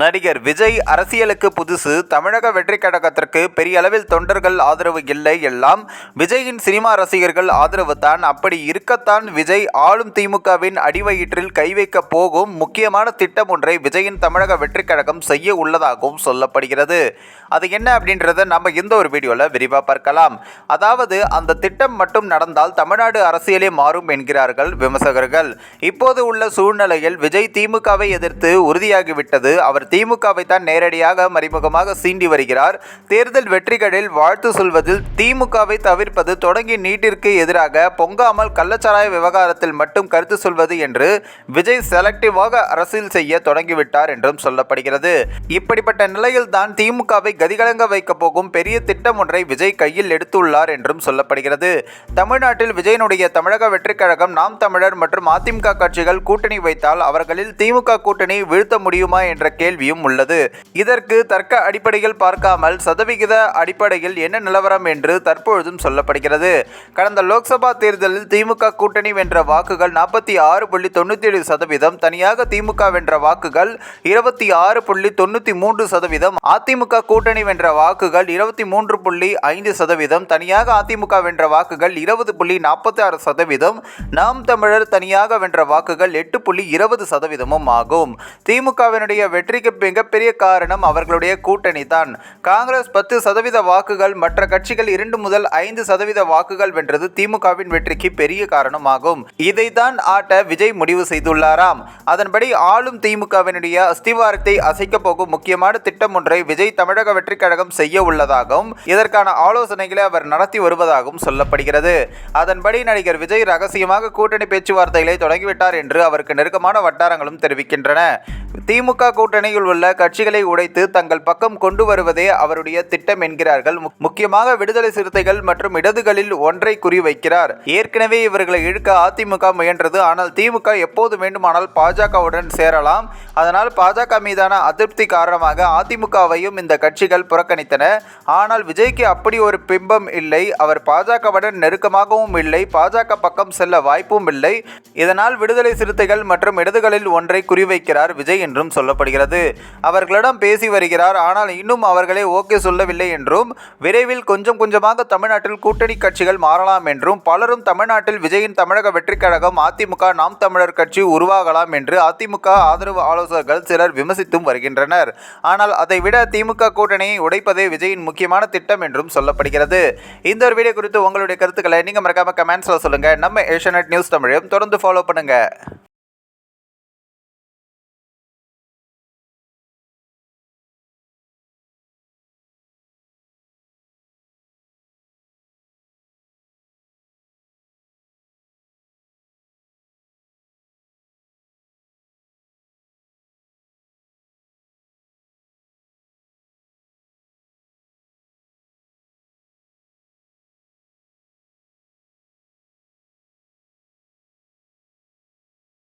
நடிகர் விஜய் அரசியலுக்கு புதுசு. தமிழக வெற்றி கழகத்திற்கு பெரிய அளவில் தொண்டர்கள் ஆதரவு இல்லை எல்லாம் விஜயின் சினிமா ரசிகர்கள் ஆதரவு தான். அப்படி இருக்கத்தான் விஜய் ஆளும் திமுகவின் அடிவயிற்றில் கை வைக்க போகும் முக்கியமான திட்டம் ஒன்றை விஜயின் தமிழக வெற்றி கழகம் செய்ய உள்ளதாகவும் சொல்லப்படுகிறது. அது என்ன அப்படின்றத நம்ம இந்த ஒரு வீடியோவில் விரிவாக பார்க்கலாம். அதாவது அந்த திட்டம் மட்டும் நடந்தால் தமிழ்நாடு அரசியலே மாறும் என்கிறார்கள் விமர்சகர்கள். இப்போது உள்ள சூழ்நிலையில் விஜய் திமுகவை எதிர்த்து உறுதியாகிவிட்டது அவர் திமுகவை தான் நேரடியாக மறைமுகமாக சீண்டி வருகிறார். தேர்தல் வெற்றிகளில் வாழ்த்து சொல்வதில் திமுகவை தவிர்ப்பது தொடங்கி நீட்டிற்கு எதிராக பொங்காமல் கள்ளச்சாராய விவகாரத்தில் மட்டும் கருத்து சொல்வது என்று விஜய் செலக்டிவாக அரசியல் செய்ய தொடங்கிவிட்டார் என்றும் சொல்லப்படுகிறது. இப்படிப்பட்ட நிலையில் தான் திமுகவை கதிகலங்க வைக்கப் போகும் பெரிய திட்டம் ஒன்றை விஜய் கையில் எடுத்துள்ளார் என்றும் சொல்லப்படுகிறது. தமிழ்நாட்டில் விஜயனுடைய தமிழக வெற்றிக்கழகம் நாம் தமிழர் மற்றும் அதிமுக கட்சிகள் கூட்டணி வைத்தால் அவர்களில் திமுக கூட்டணி வீழ்த்த முடியுமா என்ற கேள்வியும் உள்ளது. இதற்கு தர்க்க அடிப்படையில் பார்க்காமல் சதவிகித அடிப்படையில் என்ன நிலவரம் என்று தற்பொழுதும் சொல்லப்படுகிறது. கடந்த லோக்சபா தேர்தலில் திமுக கூட்டணி வென்ற வாக்குகள் நாற்பத்தி ஆறு புள்ளி தொண்ணூற்றி ஏழு சதவீதம் தனியாக திமுக வென்ற வாக்குகள் இருபத்தி ஆறு புள்ளி தொண்ணூற்றி மூன்று சதவீதம் அதிமுக கூட்டணி வென்ற வாக்குகள் இருபத்தி மூன்று புள்ளி ஐந்து சதவீதம் தனியாக அதிமுக வென்ற வாக்குகள் இருபது புள்ளி நாற்பத்தி ஆறு சதவீதம் நாம் தமிழர் தனியாக வென்ற வாக்குகள் எட்டு புள்ளி இருபது சதவீதமும் ஆகும். திமுகவினுடைய வெற்றி வெற்றிக்கு மிகப்பெரிய காரணம் அவர்களுடைய கூட்டணி தான். காங்கிரஸ் பத்து சதவீத வாக்குகள் மற்ற கட்சிகள் இரண்டு முதல் ஐந்து சதவீத வாக்குகள் வென்றது திமுகவின் வெற்றிக்கு பெரிய காரணமாகும். இதை ஆட்ட விஜய் முடிவு செய்துள்ளாராம். அதன்படி ஆளும் திமுகவினுடைய அஸ்திவாரத்தை அசைக்க போகும் முக்கியமான திட்டம் ஒன்றை விஜய் தமிழக வெற்றிக் கழகம் செய்ய உள்ளதாகவும் இதற்கான ஆலோசனைகளை அவர் நடத்தி வருவதாகவும் சொல்லப்படுகிறது. அதன்படி நடிகர் விஜய் ரகசியமாக கூட்டணி பேச்சுவார்த்தைகளை தொடங்கிவிட்டார் என்று அவருக்கு நெருக்கமான வட்டாரங்களும் தெரிவிக்கின்றன. திமுக கூட்டணி கூட்டணியில் உள்ள கட்சிகளை உடைத்து தங்கள் பக்கம் கொண்டு வருவதே அவருடைய திட்டம் என்கிறார்கள். மு- முக்கியமாக விடுதலை சிறுத்தைகள் மற்றும் இடதுகளில் ஒன்றை குறிவைக்கிறார் ஏற்கனவே இவர்களை இழுக்க அதிமுக முயன்றது. ஆனால் திமுக எப்போது வேண்டுமானால் பாஜகவுடன் சேரலாம். அதனால் பாஜக மீதான அதிருப்தி காரணமாக அதிமுகவையும் இந்த கட்சிகள் புறக்கணித்தன. ஆனால் விஜய்க்கு அப்படி ஒரு பிம்பம் இல்லை. அவர் பாஜகவுடன் நெருக்கமாகவும் இல்லை. பாஜக பக்கம் செல்ல வாய்ப்பும் இல்லை. இதனால் விடுதலை சிறுத்தைகள் மற்றும் இடதுகளில் ஒன்றை குறிவைக்கிறார் விஜய் என்றும் சொல்லப்படுகிறது. அவர்களிடம் பேசி வருகிறார். ஆனால் இன்னும் அவர்களே ஓகே சொல்லவில்லை என்றும் விரைவில் கொஞ்சம் கொஞ்சமாக தமிழ்நாட்டில் கூட்டணி கட்சிகள் மாறலாம் என்றும் பலரும் தமிழ்நாட்டில் விஜயின் தமிழக வெற்றிக் கழகம் அதிமுக நாம் தமிழர் கட்சி உருவாகலாம் என்று அதிமுக ஆதரவு ஆலோசகர்கள் சிலர் விமர்சித்தும் வருகின்றனர். ஆனால் அதைவிட திமுக கூட்டணியை உடைப்பதே விஜயின் முக்கியமான திட்டம் என்றும் சொல்லப்படுகிறது. இந்த ஒரு வீடியோ குறித்து உங்களுடைய கருத்துக்களை நீங்கள் மறக்காம கமெண்ட்ஸில் சொல்லுங்கள் நம்ம ஏஷியநெட் நியூஸ் தமிழையும் தொடர்ந்து ஃபாலோ பண்ணுங்கள்